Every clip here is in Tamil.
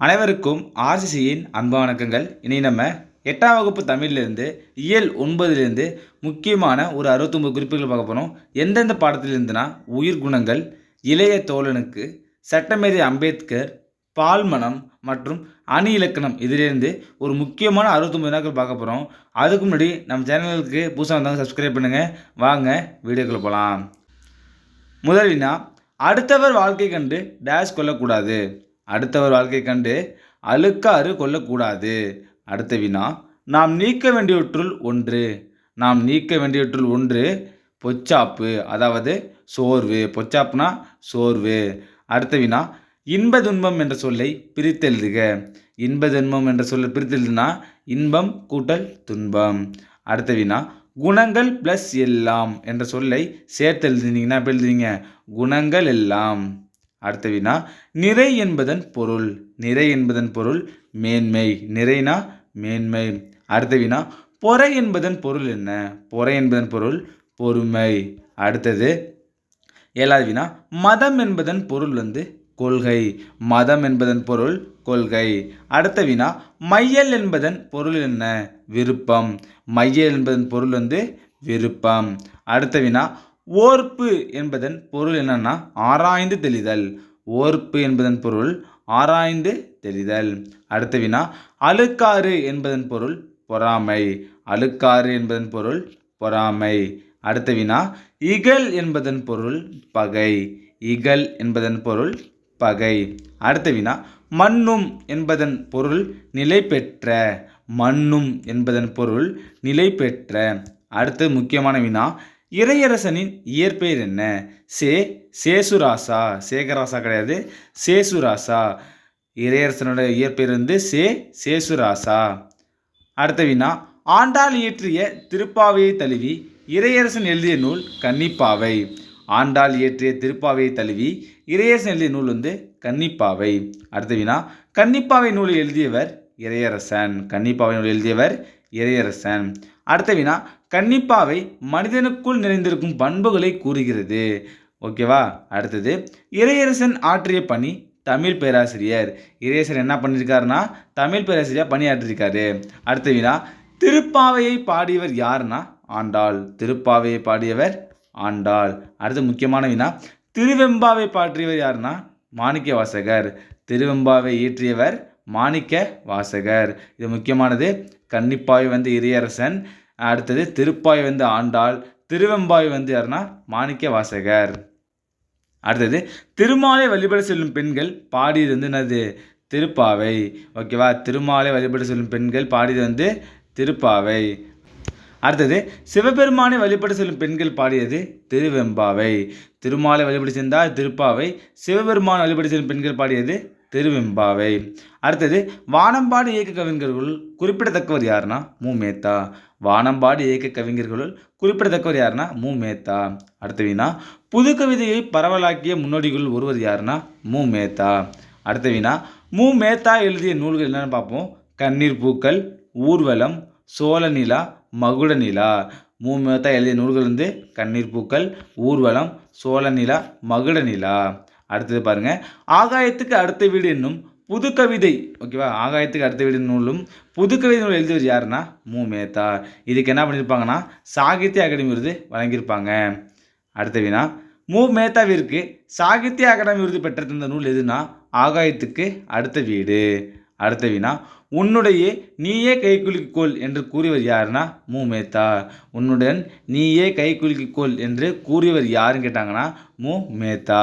அனைவருக்கும் ஆர்சிசியின் அன்பு வணக்கங்கள். இனி நம்ம எட்டாம் வகுப்பு தமிழ்லேருந்து இயல் ஒன்பதுலேருந்து முக்கியமான ஒரு அறுபத்தொம்பது குறிப்புகள் பார்க்க போகிறோம் எந்தெந்த பாடத்திலிருந்துனா உயிர் குணங்கள் இளைய தோழனுக்கு சட்டமேதை அம்பேத்கர் பால்மனம் மற்றும் அணி இலக்கணம் இதிலேருந்து ஒரு முக்கியமான அறுபத்தொம்பது வினாக்கள் பார்க்க போகிறோம் அதுக்கு முன்னாடி நம்ம சேனலுக்கு புதுசாக வந்தாங்க சப்ஸ்கிரைப் பண்ணுங்கள் வாங்க வீடியோக்குள்ளே போகலாம் முதலினா அடுத்தவர் வாழ்க்கை கண்டு டேஷ் கொள்ளக்கூடாது. அடுத்தவர் வாழ்க்கை கண்டு அழுக்காறு கொள்ளக்கூடாது. அடுத்த வினா நாம் நீக்க வேண்டியவற்றுள் ஒன்று. நாம் நீக்க வேண்டியவற்றுள் ஒன்று பொச்சாப்பு அதாவது சோர்வு. பொச்சாப்புனா சோர்வு. அடுத்த வினா இன்ப துன்பம் என்ற சொல்லை பிரித்தெழுதுக. இன்ப துன்பம் என்ற சொல்லை பிரித்தெழுதுனா இன்பம் கூட்டல் துன்பம். அடுத்த வினா குணங்கள் ப்ளஸ் எல்லாம் என்ற சொல்லை சேர்த்து எழுதினீங்கன்னா எழுதுவீங்க? குணங்கள் எல்லாம். அடுத்த வினா நிறை என்பதன் பொருள் நிறை என்பதன் பொருள் மேன்மை நிறைனா மேன்மை? அடுத்த வினா பொறை என்பதன் பொருள் என்ன? பொறை என்பதன் பொருள் பொறுமை. அடுத்தது ஏழாவது வினா மதம் என்பதன் பொருள் வந்து கொள்கை மதம் என்பதன் பொருள் கொள்கை. அடுத்த வினா மையல் என்பதன் பொருள் என்ன? விருப்பம். மையல் என்பதன் பொருள் வந்து விருப்பம். அடுத்த வினா ஓர்ப்பு என்பதன் பொருள் என்னன்னா ஆராய்ந்து தெளிதல். ஓர்ப்பு என்பதன் பொருள் ஆராய்ந்து தெளிதல். அடுத்த வினா அழுக்காறு என்பதன் பொருள் பொறாமை. அழுக்காறு என்பதன் பொருள் பொறாமை. அடுத்த வினா இகல் என்பதன் பொருள் பகை. இகல் என்பதன் பொருள் பகை. அடுத்த வினா மண்ணும் என்பதன் பொருள் நிலை பெற்ற. மண்ணும் என்பதன் பொருள் நிலை பெற்ற. அடுத்து முக்கியமான வினா இறையரசனின் இயற்பெயர் என்ன? சே சேசுராசா. சேகராசா கிடையாது. சேசுராசா. இறையரசனோட இயற்பெயர் வந்து சே சேசுராசா. அடுத்த வினா ஆண்டாள் இயற்றிய திருப்பாவையை தழுவி இறையரசன் எழுதிய நூல் கன்னிப்பாவை. ஆண்டாள் இயற்றிய திருப்பாவையை தழுவி இறையரசன் எழுதிய நூல் வந்து கன்னிப்பாவை. அடுத்த வினா கன்னிப்பாவை நூலை எழுதியவர் இறையரசன். கன்னிப்பாவை நூல் எழுதியவர் இறையரசன். அடுத்த வினா கன்னிப்பாவை மனிதனுக்குள் நிறைந்திருக்கும் பண்புகளை கூறுகிறது. ஓகேவா? அடுத்தது இறையரசன் ஆற்றிய பணி தமிழ் பேராசிரியர். இறையரசன் என்ன பண்ணியிருக்காருன்னா தமிழ் பேராசிரியர் பணியாற்றிருக்காரு. அடுத்த வினா திருப்பாவையை பாடியவர் யாருன்னா ஆண்டாள். திருப்பாவையை பாடியவர் ஆண்டாள். அடுத்த முக்கியமான வினா திருவெம்பாவை பாற்றியவர் யாருன்னா மாணிக்க வாசகர். திருவெம்பாவை இயற்றியவர் மாணிக்க வாசகர். இது முக்கியமானது கன்னிப்பாவை வந்து இறையரசன் அடுத்தது திருப்பாய் வந்து ஆண்டாள் திருவெம்பாய் வந்து யாருன்னா மாணிக்க வாசகர் அடுத்தது திருமாலை வழிபட செல்லும் பெண்கள் பாடியது வந்து என்னது? திருப்பாவை. ஓகேவா? திருமாலை வழிபட செல்லும் பெண்கள் பாடியது வந்து திருப்பாவை. அடுத்தது சிவபெருமானை வழிபட செல்லும் பெண்கள் பாடியது திருவெம்பாவை. திருமாலை வழிபட சென்றால் திருப்பாவை சிவபெருமான் வழிபட செல்லும் பெண்கள் பாடியது திருவெம்பாவை. அடுத்தது வானம்பாடி இயக்க கவிஞர்களுள் குறிப்பிடத்தக்கவர் யாருன்னா மு. மேத்தா. வானம்பாடி இயக்க கவிஞர்களுள் குறிப்பிடத்தக்கவர் யாருன்னா மு. மேத்தா. அடுத்த வினா புது கவிதையை பரவலாக்கிய முன்னோடிகள் ஒருவர் யாருன்னா மு. மேத்தா. அடுத்த வினா மு. மேத்தா எழுதிய நூல்கள் என்னென்னு பார்ப்போம். கண்ணீர் பூக்கள் ஊர்வலம் சோழ நிலா மகுட நிலா. மு. மேத்தா எழுதிய நூல்கள் வந்து கண்ணீர் பூக்கள் ஊர்வலம் சோழ நிலா மகுட நிலா. அடுத்தது பாருங்க. ஆகாயத்துக்கு அடுத்த வீடு என்னும் புது கவிதை ஓகேவா ஆகாயத்துக்கு அடுத்த வீடு நூலும் புது கவிதை நூல் எழுதியவர் யாருன்னா? மு மேத்தா இதுக்கு என்ன பண்ணியிருப்பாங்கன்னா சாகித்ய அகாடமி விருது வழங்கியிருப்பாங்க. அடுத்த வினா மு மேத்தாவிற்கு சாகித்ய அகாடமி விருது பெற்ற தந்த நூல் எதுனா ஆகாயத்துக்கு அடுத்த வீடு. அடுத்த வினா உன்னுடைய நீயே கைக்குலுக்கிக்கோள் என்று கூறியவர் யாருன்னா? மு மேத்தா உன்னுடன் நீயே கைக்குலுக்கிக்கோள் என்று கூறியவர் யாருன்னு கேட்டாங்கன்னா மு மேத்தா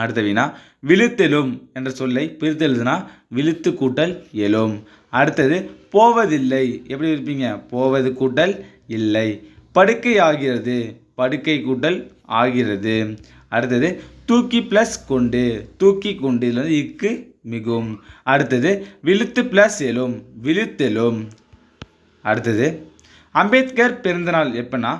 அடுத்த வினா விழுத்தெழும் என்ற சொல்லை பிரித்து எழுதுனா விழுத்து கூட்டல் எழும். அடுத்தது போவதில்லை. எப்படி இருப்பீங்க? போவது கூட்டல் இல்லை. படுக்கை ஆகிறது. படுக்கை கூட்டல் ஆகிறது. அடுத்தது தூக்கி ப்ளஸ் கொண்டு. தூக்கி கொண்டு இதில் வந்து இக்கு மிகும். அடுத்தது விழுத்து ப்ளஸ் எழும். விழுத்தெழும். அடுத்தது அம்பேத்கர் பிறந்தநாள் எப்போனா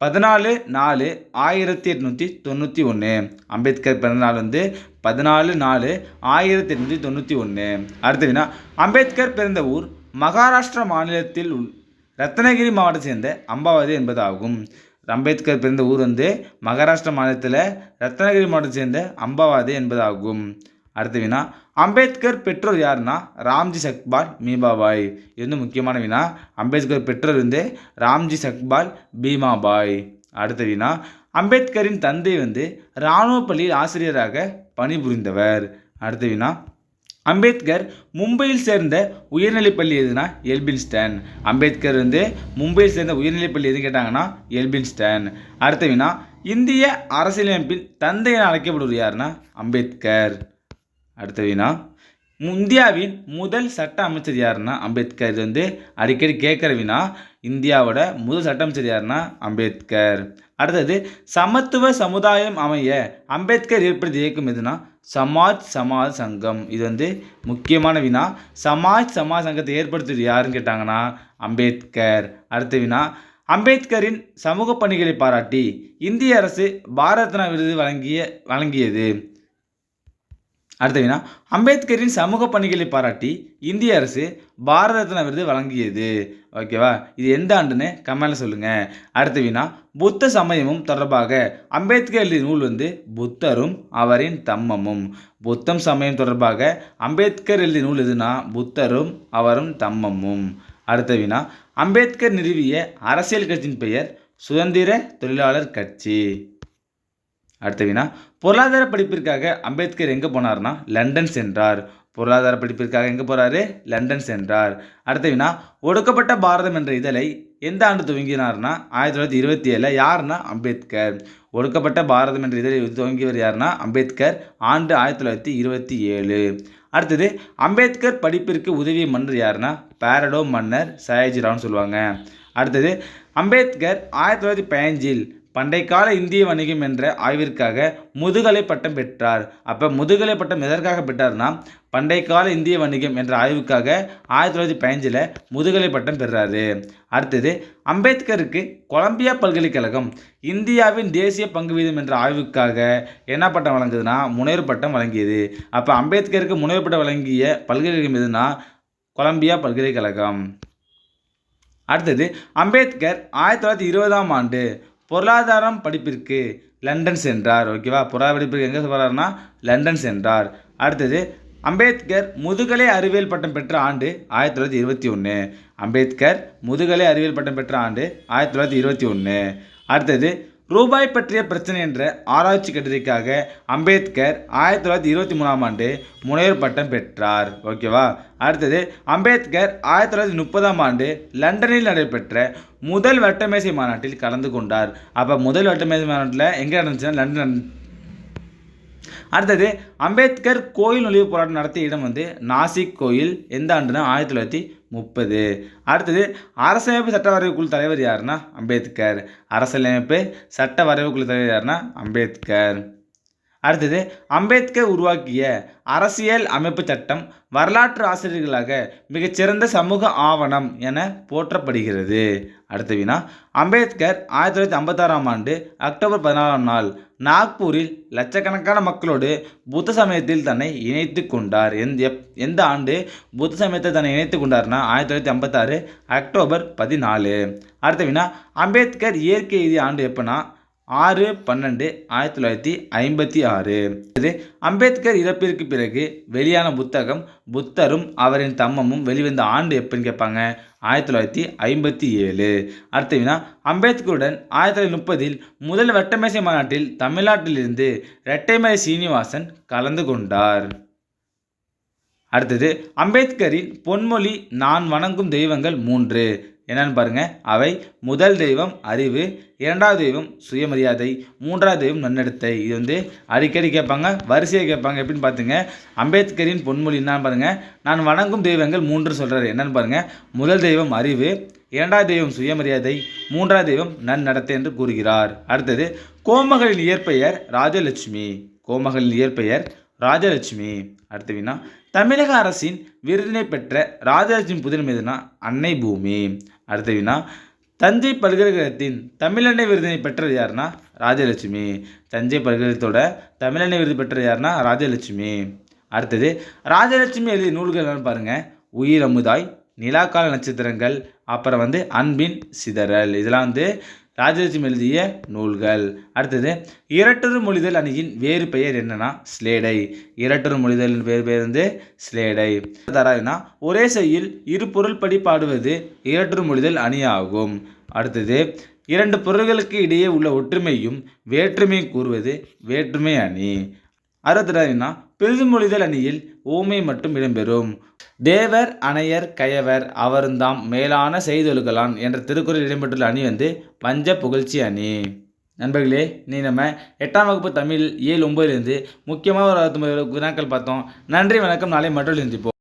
பதினாலு நாலு ஆயிரத்தி எட்நூற்றி தொண்ணூற்றி ஒன்று அம்பேத்கர் பிறந்தநாள் வந்து பதினாலு நாலு ஆயிரத்தி எட்நூற்றி தொண்ணூற்றி ஒன்று அடுத்த வினா அம்பேத்கர் பிறந்த ஊர் மகாராஷ்டிரா மாநிலத்தில் உள் ரத்னகிரி மாவட்டத்தை சேர்ந்த அம்பாவதி என்பதாகும். அம்பேத்கர் பிறந்த ஊர் வந்து மகாராஷ்டிரா மாநிலத்தில் ரத்னகிரி மாவட்டத்தை சேர்ந்த அம்பாவாதி என்பதாகும். அடுத்த வினா அம்பேத்கர் பெற்றோர் யாருன்னா ராம்ஜி சக்பால் மீமாபாய் இது வந்து முக்கியமான வினா அம்பேத்கர் பெற்றோர் வந்து ராம்ஜி சக்பால் பீமாபாய். அடுத்த வினா அம்பேத்கரின் தந்தை வந்து இராணுவ பள்ளியில் ஆசிரியராக பணிபுரிந்தவர். அடுத்த வினா அம்பேத்கர் மும்பையில் சேர்ந்த உயர்நிலைப் பள்ளி எதுனா எல்பின்ஸ்டன் அம்பேத்கர் வந்து மும்பையில் சேர்ந்த உயர்நிலைப் பள்ளி எது கேட்டாங்கன்னா எல்பின்ஸ்டன் அடுத்த வினா இந்திய அரசியலமைப்பின் தந்தை என அழைக்கப்படுவது யாருன்னா அம்பேத்கர். அடுத்த வினா இந்தியாவின் முதல் சட்ட அமைச்சர் யாருன்னா அம்பேத்கர் இது வந்து அடிக்கடி கேட்குற வினா இந்தியாவோட முதல் சட்ட அமைச்சர் யாருன்னா அம்பேத்கர். அடுத்தது சமத்துவ சமுதாயம் அமைய அம்பேத்கர் ஏற்படுத்திய இயக்கம் எதுனா? சமாஜ் சமாஜ் சங்கம். இது வந்து முக்கியமான வினா சமாஜ் சமாஜ் சங்கத்தை ஏற்படுத்தியது யாருன்னு கேட்டாங்கன்னா அம்பேத்கர். அடுத்த வினா அம்பேத்கரின் சமூக பணிகளை பாராட்டி இந்திய அரசு பாரத் ரத்னா விருது வழங்கிய வழங்கியது. அடுத்த வினா அம்பேத்கரின் சமூக பணிகளை பாராட்டி இந்திய அரசு பாரத ரத்ன விருது வழங்கியது. ஓகேவா? இது எந்த ஆண்டுன்னு கமெண்ட்ல சொல்லுங்க. அடுத்த வினா புத்த சமயமும் தொடர்பாக அம்பேத்கர் எழுதிய நூல் வந்து புத்தரும் அவரின் தம்மமும். புத்தம் சமயம் தொடர்பாக அம்பேத்கர் எழுதிய நூல் எதுனா புத்தரும் அவரும் தம்மமும். அடுத்த வினா அம்பேத்கர் நிறுவிய அரசியல் கட்சியின் பெயர் சுதந்திர தொழிலாளர் கட்சி. அடுத்த வினா பொருளாதார படிப்பிற்காக அம்பேத்கர் எங்கே போனார்னா லண்டன் சென்றார். பொருளாதார படிப்பிற்காக எங்கே போகிறாரு லண்டன் சென்றார். அடுத்த வினா ஒடுக்கப்பட்ட பாரதம் என்ற இதழை எந்த ஆண்டு துவங்கினார்னா ஆயிரத்தி தொள்ளாயிரத்தி இருபத்தி ஏழில் யாருன்னா அம்பேத்கர். ஒடுக்கப்பட்ட பாரதம் என்ற இதழை துவங்கியவர் யாருன்னா அம்பேத்கர் ஆண்டு ஆயிரத்தி தொள்ளாயிரத்தி இருபத்தி ஏழு. அடுத்தது அம்பேத்கர் படிப்பிற்கு உதவிய மன்னர் யாருன்னா பேரடோ மன்னர் சயாஜிராவ்னு சொல்லுவாங்க. அடுத்தது அம்பேத்கர் ஆயிரத்தி தொள்ளாயிரத்தி பதினஞ்சில் பண்டைக்கால இந்திய வணிகம் என்ற ஆய்விற்காக முதுகலை பட்டம் பெற்றார். அப்போ முதுகலை பட்டம் எதற்காக பெற்றார்னா பண்டைக்கால இந்திய வணிகம் என்ற ஆய்வுக்காக ஆயிரத்தி தொள்ளாயிரத்தி பதினஞ்சில் முதுகலை பட்டம் பெறாரு. அடுத்தது அம்பேத்கருக்கு கொலம்பியா பல்கலைக்கழகம் இந்தியாவின் தேசிய பங்கு வீதம் என்ற ஆய்வுக்காக என்ன பட்டம் வழங்குதுன்னா முனைவர் பட்டம் வழங்கியது. அப்போ அம்பேத்கருக்கு முனைவர் பட்டம் வழங்கிய பல்கலைக்கழகம் எதுனா கொலம்பியா பல்கலைக்கழகம். அடுத்தது அம்பேத்கர் ஆயிரத்தி தொள்ளாயிரத்தி இருபதாம் ஆண்டு பொருளாதாரம் படிப்பிற்கு லண்டன் சென்றார். ஓகேவா பொருளாதார படிப்பிற்கு எங்கே போகிறாருன்னா லண்டன் சென்றார். அடுத்தது அம்பேத்கர் முதுகலை அறிவியல் பட்டம் பெற்ற ஆண்டு ஆயிரத்தி தொள்ளாயிரத்தி இருபத்தி ஒன்று அம்பேத்கர் முதுகலை அறிவியல் பட்டம் பெற்ற ஆண்டு ஆயிரத்தி தொள்ளாயிரத்தி இருபத்தி ஒன்று அடுத்தது ரூபாய் பற்றிய பிரச்சனை என்ற ஆராய்ச்சி கட்டுரைக்காக அம்பேத்கர் ஆயிரத்தி தொள்ளாயிரத்தி இருபத்தி மூணாம் ஆண்டு முனைவர் பட்டம் பெற்றார். ஓகேவா? அடுத்தது அம்பேத்கர் ஆயிரத்தி தொள்ளாயிரத்தி முப்பதாம் ஆண்டு லண்டனில் நடைபெற்ற முதல் வட்டமேசை மாநாட்டில் கலந்து கொண்டார். அப்போ முதல் வட்டமேசை மாநாட்டில் எங்கே நடந்துச்சுன்னா லண்டன் அடுத்தது அம்பேத்கர் கோயில் நுழைவு போராட்டம் நடத்திய இடம் வந்து நாசிக் கோயில். எந்த ஆண்டுனா ஆயிரத்தி தொள்ளாயிரத்தி முப்பது. அடுத்தது அரசமைப்பு சட்ட வரைவுக்குழு தலைவர் யாருன்னா அம்பேத்கர். அரசியலமைப்பு சட்ட வரைவுக்குழு தலைவர் யாருன்னா அம்பேத்கர். அடுத்தது அம்பேத்கர் உருவாக்கிய அரசியல் அமைப்பு சட்டம் வரலாற்று ஆசிரியர்களாக மிகச்சிறந்த சமூக ஆவணம் என போற்றப்படுகிறது. அடுத்த வினா அம்பேத்கர் ஆயிரத்தி தொள்ளாயிரத்தி ஐம்பத்தாறாம் ஆண்டு அக்டோபர் பதினாலாம் நாள் நாக்பூரில் லட்சக்கணக்கான மக்களோடு புத்த சமயத்தில் தன்னை இணைத்து கொண்டார். எந்த எப் எந்த ஆண்டு புத்த சமயத்தை தன்னை இணைத்து கொண்டார்னா ஆயிரத்தி தொள்ளாயிரத்தி ஐம்பத்தாறு அக்டோபர் பதினாலு. அடுத்த வினா அம்பேத்கர் இயற்கை எழுதிய ஆண்டு எப்போனா? ஆறு பன்னெண்டு ஆயிரத்தி தொள்ளாயிரத்தி ஐம்பத்தி ஆறு. இது அம்பேத்கர் இறப்பிற்கு பிறகு வெளியான புத்தகம் புத்தரும் அவரின் தம்மமும் வெளிவந்த ஆண்டு எப்படின்னு கேட்பாங்க? ஆயிரத்தி தொள்ளாயிரத்தி ஐம்பத்தி ஏழு. அடுத்த வினா அம்பேத்கருடன் ஆயிரத்தி தொள்ளாயிரத்தி முப்பதில் முதல் வட்டமேசை மாநாட்டில் தமிழ்நாட்டிலிருந்து ரெட்டைமலை சீனிவாசன் கலந்து கொண்டார். அடுத்தது அம்பேத்கரின் பொன்மொழி நான் வணங்கும் தெய்வங்கள் மூன்று. என்னன்னு பாருங்கள் அவை முதல் தெய்வம் அறிவு இரண்டாவது தெய்வம் சுயமரியாதை மூன்றாவது தெய்வம் நன்னடத்தை. இது வந்து அடிக்கடி கேட்பாங்க வரிசையை கேட்பாங்க. எப்படின்னு பார்த்துங்க அம்பேத்கரின் பொன்மொழி என்னன்னு பாருங்கள் நான் வணங்கும் தெய்வங்கள் மூன்று சொல்கிறார் என்னன்னு பாருங்கள் முதல் தெய்வம் அறிவு இரண்டாவது தெய்வம் சுயமரியாதை மூன்றாவது தெய்வம் நன்னடத்தை என்று கூறுகிறார். அடுத்தது கோமகளின் இயற்பெயர் ராஜலட்சுமி. கோமகளின் இயற்பெயர் ராஜலட்சுமி. அடுத்த வினா தமிழக அரசின் விருதினை பெற்ற ராஜலட்சுமி புதினம் எதுனா அன்னை பூமி. அடுத்த வினா தஞ்சை பல்கலைக்கழகத்தின் தமிழண்ணை விருதினை பெற்றது யாருன்னா ராஜலட்சுமி. தஞ்சை பல்கலைக்கழகத்தோட தமிழண்ணை விருது பெற்றது யாருன்னா ராஜலட்சுமி. அடுத்தது ராஜலட்சுமி எழுதிய நூல்கள் என்னன்னு உயிர் அமுதாய் நிலாக்கால நட்சத்திரங்கள் அப்புறம் வந்து அன்பின் சிதறல். இதெல்லாம் வந்து ராஜலட்சுமி எழுதிய நூல்கள். அடுத்தது இரட்டொரு மொழிதல் அணியின் வேறு பெயர் என்னன்னா ஸ்லேடை இரட்டொரு மொழிதல் வேறு பெயர் வந்து ஸ்லேடை தராதுன்னா ஒரே செய்யில் இரு பொருள்படி பாடுவது இரட்டொரு மொழிதல் அணி ஆகும் அடுத்தது இரண்டு பொருள்களுக்கு இடையே உள்ள ஒற்றுமையும் வேற்றுமையும் கூறுவது வேற்றுமை அணி. அறுபத்தினா பெரிதுமொழிதல் அணியில் ஊமை மட்டும் இடம்பெறும். தேவர் அணையர் கயவர் அவருந்தாம் மேலான செய்தொழுகலான் என்ற திருக்குறள் இடம்பெற்றுள்ள அணி வந்து பஞ்ச புகழ்ச்சி அணி. நண்பர்களே நீ நம்ம எட்டாம் வகுப்பு தமிழ் ஏழு ஒம்பதுலேருந்து முக்கியமாக ஒரு அறுபத்தொம்பது வினாக்கள் பார்த்தோம். நன்றி வணக்கம். நாளை மற்றொரு சந்திப்போம்